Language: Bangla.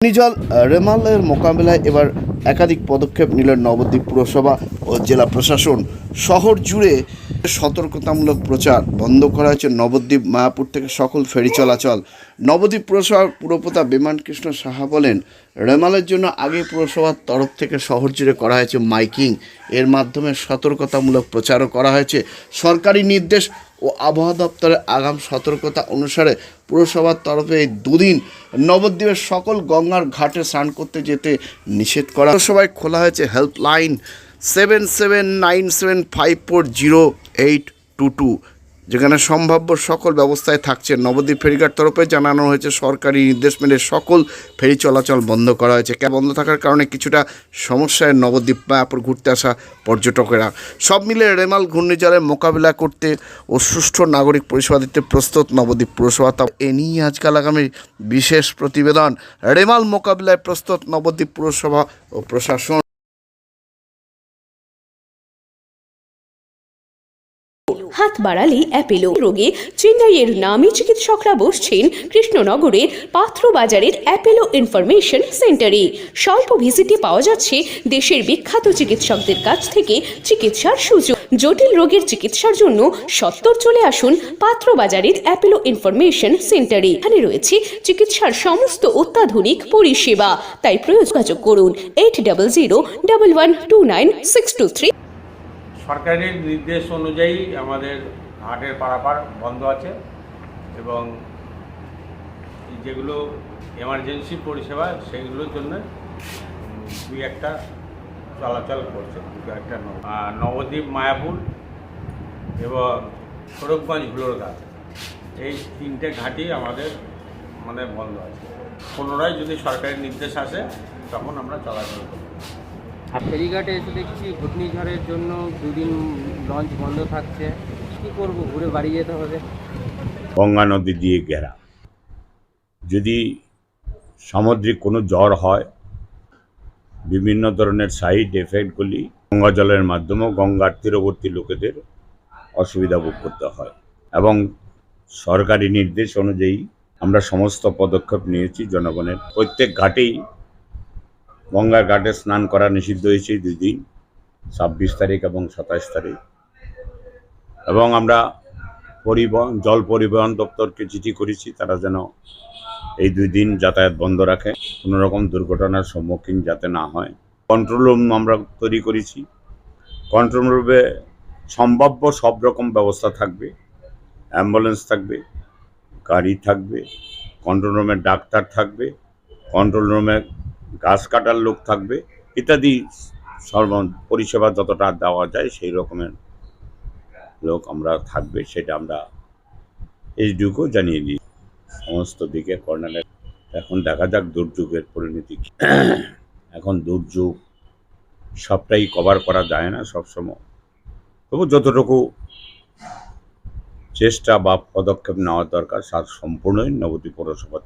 ঘূর্ণিঝড় রেমালের মোকাবেলায় এবার একাধিক পদক্ষেপ নিলেন নবদ্বীপ পুরসভা ও জেলা প্রশাসন। শহর জুড়ে সতর্কতামূলক প্রচার বন্ধ করা হয়েছে নবদ্বীপ মায়াপুর থেকে সকল ফেরি চলাচল। নবদ্বীপ পুরসভার পুরপ্রতা বিমান কৃষ্ণ সাহা বলেন, রেমালের জন্য আগে পুরসভার তরফ থেকে শহর জুড়ে করা হয়েছে মাইকিং। এর মাধ্যমে সতর্কতামূলক প্রচারও করা হয়েছে। সরকারি নির্দেশ ও আবহাওয়া দপ্তরের আগাম সতর্কতা অনুসারে পুরসভার তরফে এই দুদিন নবদ্বীপের সকল গঙ্গার ঘাটে স্নান করতে যেতে নিষেধ করা পুরসভায় খোলা হয়েছে helpline seven seven nine seven five four zero eight two two. যেখানে সম্ভাব্য সকল ব্যবস্থায় থাকছে। নবদ্বীপ ফেরিঘাট তরফে জানানো হয়েছে, সরকারি নির্দেশ মেনে সকল ফেরি চলাচল বন্ধ করা হয়েছে। ক্যাব বন্ধ থাকার কারণে কিছুটা সমস্যায় নবদ্বীপ, মায়াপুর ঘুরতে আসা পর্যটকেরা। সব মিলে রেমাল ঘূর্ণিঝড়ের মোকাবিলা করতে ও সুষ্ঠু নাগরিক পরিষেবা দিতে প্রস্তুত নবদ্বীপ পুরসভা। তা এ নিয়ে আজকাল আগামী বিশেষ প্রতিবেদন। রেমাল মোকাবিলায় প্রস্তুত নবদ্বীপ পুরসভা ও প্রশাসন। হাত বাড়ালে অ্যাপেলো। রোগে চেন্নাইয়ের নামী চিকিৎসকরা বসছেন কৃষ্ণনগরের পাত্র বাজারের অ্যাপেলো ইনফরমেশন সেন্টারে। স্বল্প ভিজিটে পাওয়া যাচ্ছে দেশের বিখ্যাত চিকিৎসকদের কাছ থেকে চিকিৎসার সুযোগ। জটিল রোগের চিকিৎসার জন্য সত্তর চলে আসুন পাত্র বাজারের অ্যাপেলো ইনফরমেশন সেন্টারে। এখানে রয়েছে চিকিৎসার সমস্ত অত্যাধুনিক পরিষেবা। তাই প্রয়োজযোগাযোগ করুন eight double zero double one two nine six two three. সরকারের নির্দেশ অনুযায়ী আমাদের হাটের পারাপার বন্ধ আছে এবং যেগুলো এমার্জেন্সি পরিষেবা সেইগুলোর জন্য দুই একটা চলাচল করছে, দুটো একটা নবদ্বীপ, মায়াপুর এবং সড়কগঞ্জ হুলোরঘাট। এই তিনটে ঘাটই আমাদের মানে বন্ধ আছে। পুনরায় যদি সরকারের নির্দেশ আসে, তখন আমরা চলাচল করব। আর ফেরিঘাটে এসে দেখছি ঘূর্ণিঝড়ের জন্য দুদিন লঞ্চ বন্ধ থাকছে। কি করব, ঘুরে বাড়ি যেতে হবে। গঙ্গা নদী দিয়ে ঘেরা। যদি সামুদ্রিক কোনো জ্বর হয়, বিভিন্ন ধরনের সাইড এফেক্টগুলি গঙ্গা জলের মাধ্যমেও গঙ্গার তীরবর্তী লোকেদের অসুবিধা ভোগ করতে হয় এবং সরকারি নির্দেশ অনুযায়ী আমরা সমস্ত পদক্ষেপ নিয়েছি জনগণের। প্রত্যেক ঘাটেই গঙ্গার ঘাটে স্নান করা নিষিদ্ধ হয়েছে দুই দিন, ছাব্বিশ তারিখ এবং সাতাশ তারিখ। এবং আমরা পরিবহন, জল পরিবহন দপ্তরকে চিঠি করেছি, তারা যেন এই দুই দিন যাতায়াত বন্ধ রাখে, কোনো রকম দুর্ঘটনার সম্মুখীন যাতে না হয়। কন্ট্রোল রুম আমরা তৈরি করেছি। কন্ট্রোল রুমে সম্ভাব্য সব রকম ব্যবস্থা থাকবে অ্যাম্বুলেন্স থাকবে, গাড়ি থাকবে কন্ট্রোল রুমে ডাক্তার থাকবে কন্ট্রোল রুমে গাছ কাটার লোক থাকবে, ইত্যাদি সর্ব পরিষেবা যতটা দেওয়া যায় সেই রকমের লোক আমরা থাকবে, সেটা আমরা এইচডিউকেও জানিয়ে দিই। সমস্ত দিকে কর্নারে এখন দেখা যাক দুর্যোগের পরিণতি এখন দুর্যোগ সবটাই কভার করা যায় না সবসময়। তবু যতটুকু চেষ্টা বা পদক্ষেপ নেওয়া দরকার তার সম্পূর্ণই নবদ্বীপ পৌরসভা